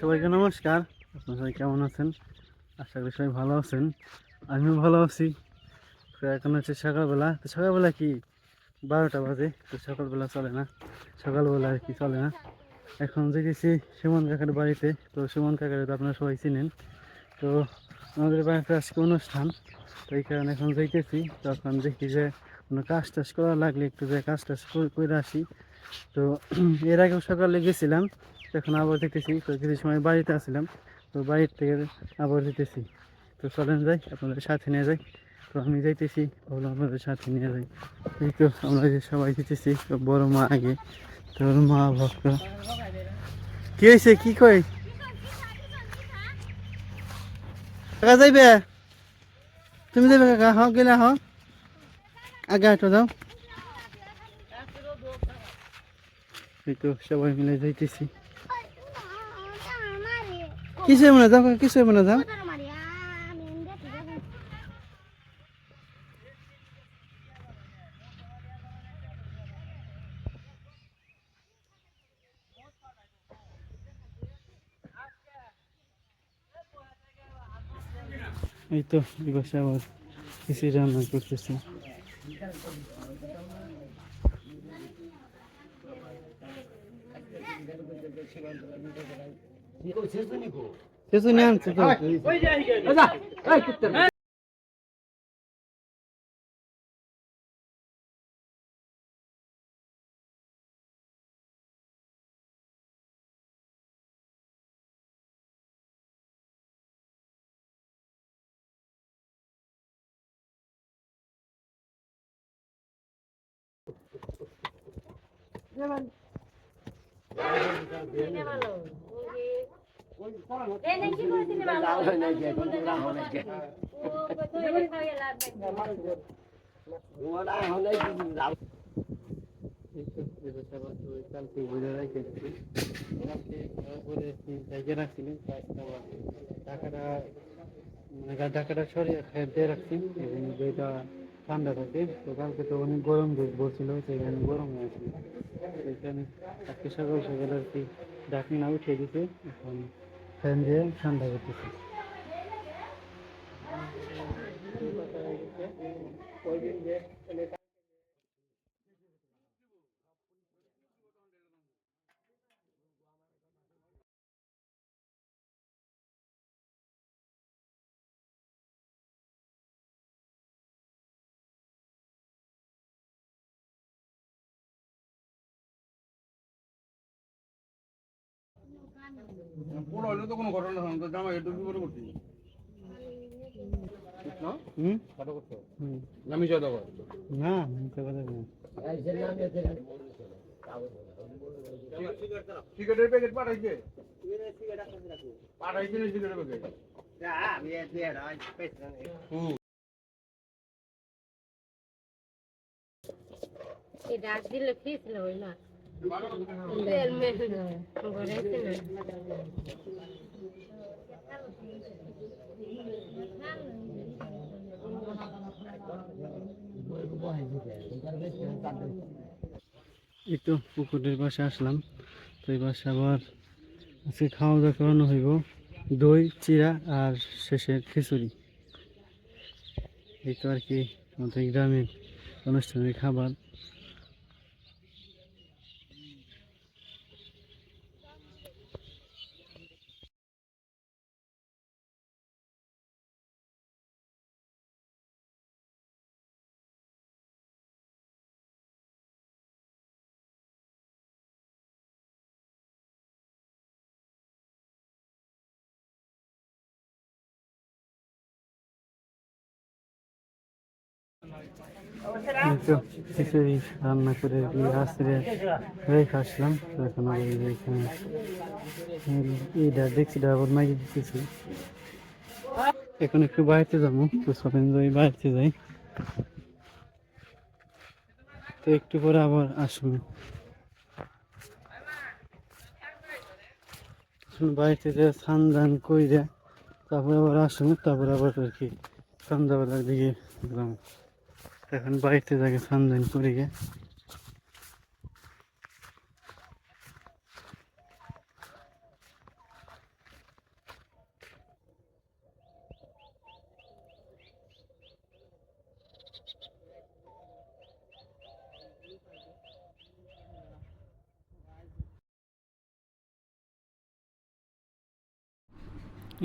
সবাইকে নমস্কার। আপনারা সবাই কেমন আছেন? আশা করি সবাই ভালো আছেন। আমিও ভালো আছি। তো এখন হচ্ছে সকালবেলা। তো সকালবেলা কি? বারোটা বাজে। তো সকালবেলা চলে না। সকালবেলা আর কি চলে না। এখন যেতেছি সুমন কাকার বাড়িতে। তো সুমন কাকার তো আপনারা সবাই চিনেন। তো আমাদের বাড়িতে আজকে অনুষ্ঠান। তো এই কারণে এখন যাইতেছি। তখন দেখি যে কোনো কাজ টাজ করা লাগলে একটু যে কাজ টাজ করে আসি। তো এর আগেও সকালে গেছিলাম। এখন আবার দেখতেছি তো কিছু সময় বাড়িতে আসলাম তো বাড়ির থেকে আবার যেতেছি। তো চলেন যাই, আপনাদের সাথে নিয়ে যাই। তো আমি যাইতেছি, ওগুলো আপনাদের সাথে নিয়ে যাই। এই তো আমরা যে সবাই যেতেছি, তো বড় মা আগে তো ওর মা ভক্ত কি হয়েছে? কি কই? কাকা যাইবে? তুমি যাবে কাকা? হ গেলে হ আগে হাঁটো, যাও। এই তো সবাই মিলে যাইতেছি। কিসে মনে যাও কিসে মনে যাও এই তো বসে আবার কিছু রান্না করতেছি? কিছু নিয়ে আনছে তো এই তো এই বসে আবার তো টাকাটা মানে সরিয়ে খেতে রাখছি এবং যেটা ঠান্ডা থাকে তো কালকে তো অনেক গরম দুধ বলছিল সেখানে গরম হয়েছিল সেখানে আজকে সকাল সকাল আর কি ডাকি না উঠিয়ে দিতে এখন ফ্যান দিয়ে ঠান্ডা করতেছে। বড় তো কোনো ঘটনা হয় না, একটু সিগারেটের প্যাকেট পাঠাইছে? পাঠাইছে না সিগারেটের প্যাকেট হুম। এই ডাক দিলে ওই না। এই তো পুকুরের পাশে আসলাম। তো এই পাশে আবার আজকে খাওয়া দাওয়া করানো হইব। দই চিরা আর শেষে খিচুড়ি। এই তো আর কি আমাদের গ্রামের অনুষ্ঠানের খাবার। তো খিচুড়ি রান্না করে দিয়ে রেখে আসলাম। তো এখন এখানে এইটা দেখছিটা আবার মাইকে দিতেছি। এখন একটু বাড়িতে যাব, তো শপিং যাই বাড়িতে যাই। তো একটু পরে আবার আসব। বাড়িতে যে স্নান দান করে তারপরে আবার আসব, তারপরে আবার আর কি। সন্ধ্যাবেলার দিকে যাব। এখন বাড়িতে যাকে সন্ধান করে গে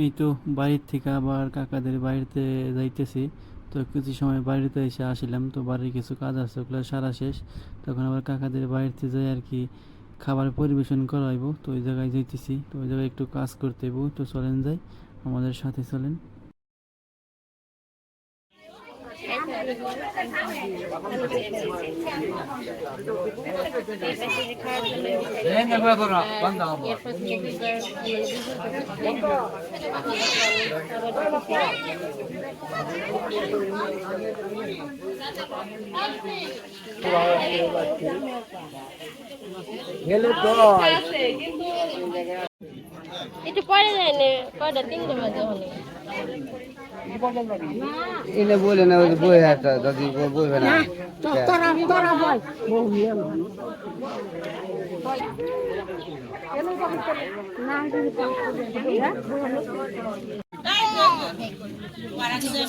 এই তো বাড়ির থেকে আবার কাকাদের বাড়িতে যাইতেছি। তো কিছু সময় বাড়িতে এসে আসিলাম, তো বাড়ির কিছু কাজ আছে, ওগুলো সারা শেষ। তখন আবার কাকাদের বাড়িতে যাই আর কি, খাবার পরিবেশন করাইব। তো ওই জায়গায় যাইতেছি, তো ওই জায়গায় একটু কাজ করতে তো চলেন যাই, আমাদের সাথে চলেন। একটু পরে যায় না কয়টা তিনটে বাজে হলে। এনে বলে না, ওই বই একটা দাদি বলবে না।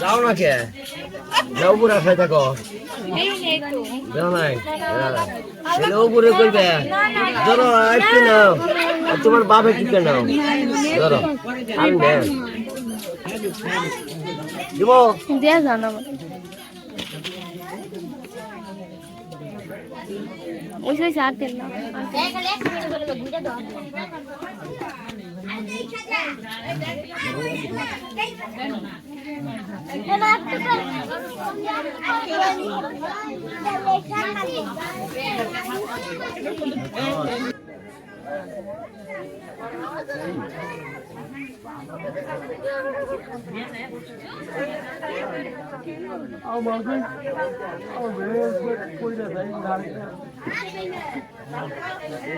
যাও না কে যাও বুড়া খাই থাকো। যাও নাই? ছেলে উপরে করবে ধরো একটু নাও তোমার বাবা টিকে নাও। ধরো আমি দিব দেয়া জানাব ওই সেই সার তেল না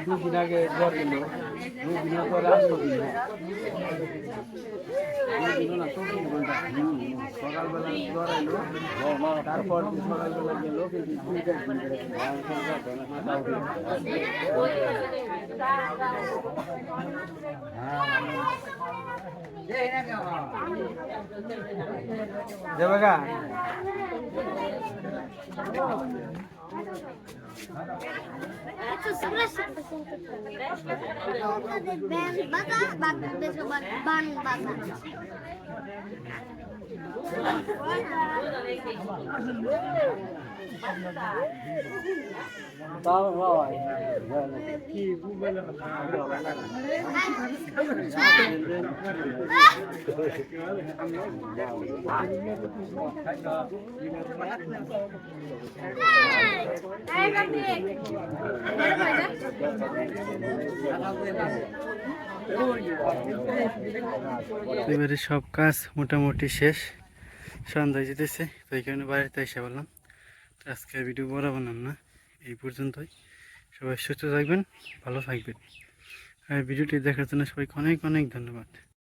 দুদিন আগে জ্বর এলো দুদিনের পরে আসলো ঘণ্টা সকালবেলা জ্বর এলো তারপর সকালবেলা গেলো কিন্তু দুই চার এবারে সব কাজ মোটামুটি শেষ। সন্ধ্যা যেতেছে, তো এই কারণে বাড়িতে এসে বললাম, তো আজকে ভিডিও বড় বানাম না, এই পর্যন্তই। সবাই সুস্থ থাকবেন, ভালো থাকবেন। আর ভিডিওটি দেখার জন্য সবাইকে অনেক অনেক ধন্যবাদ।